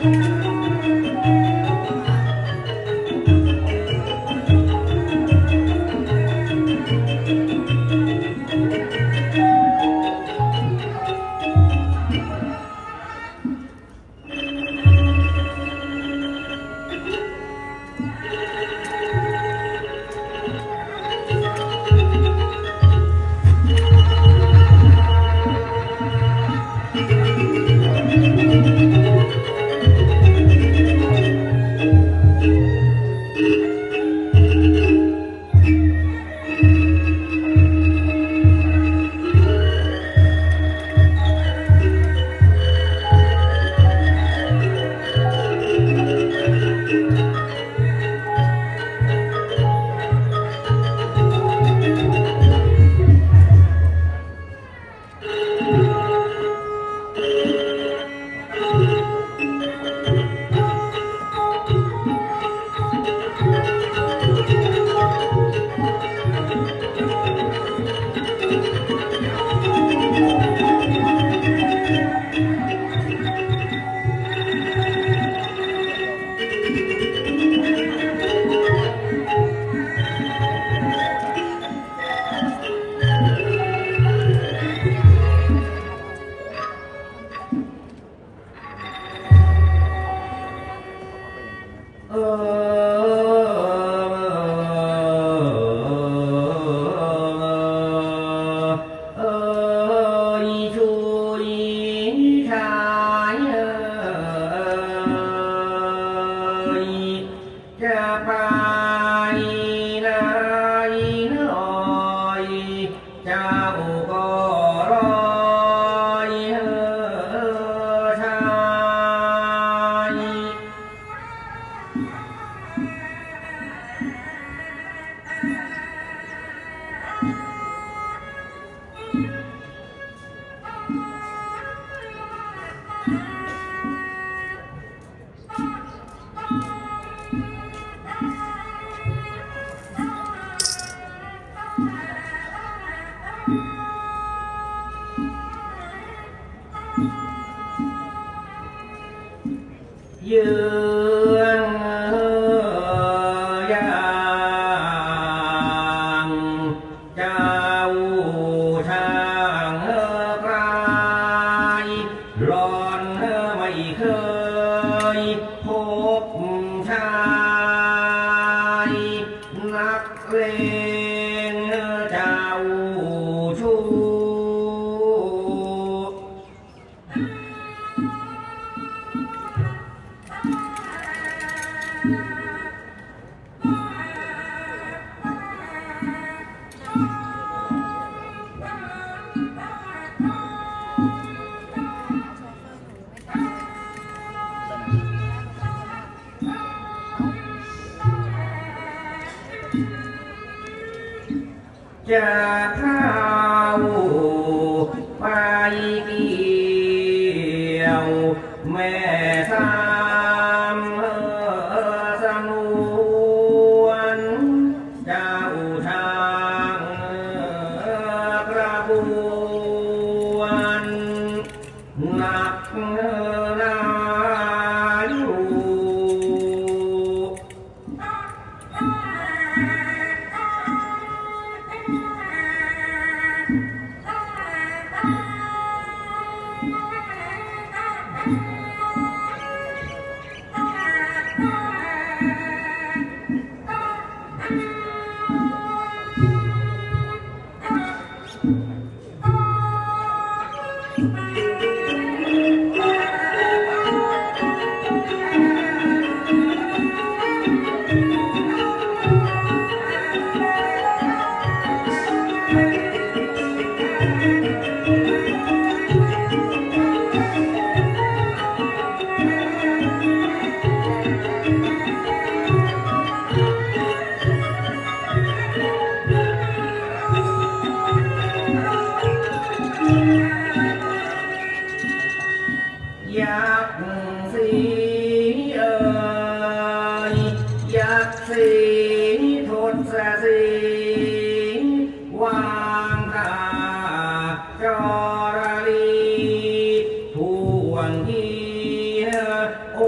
เอยเจ้าก็รอ ยเออชายยืนอย่างเจ้าช่างไกลร้อนไม่เคยพบชายนักเลง จะเข้าไปเกี่ยวแม่ เอยากสี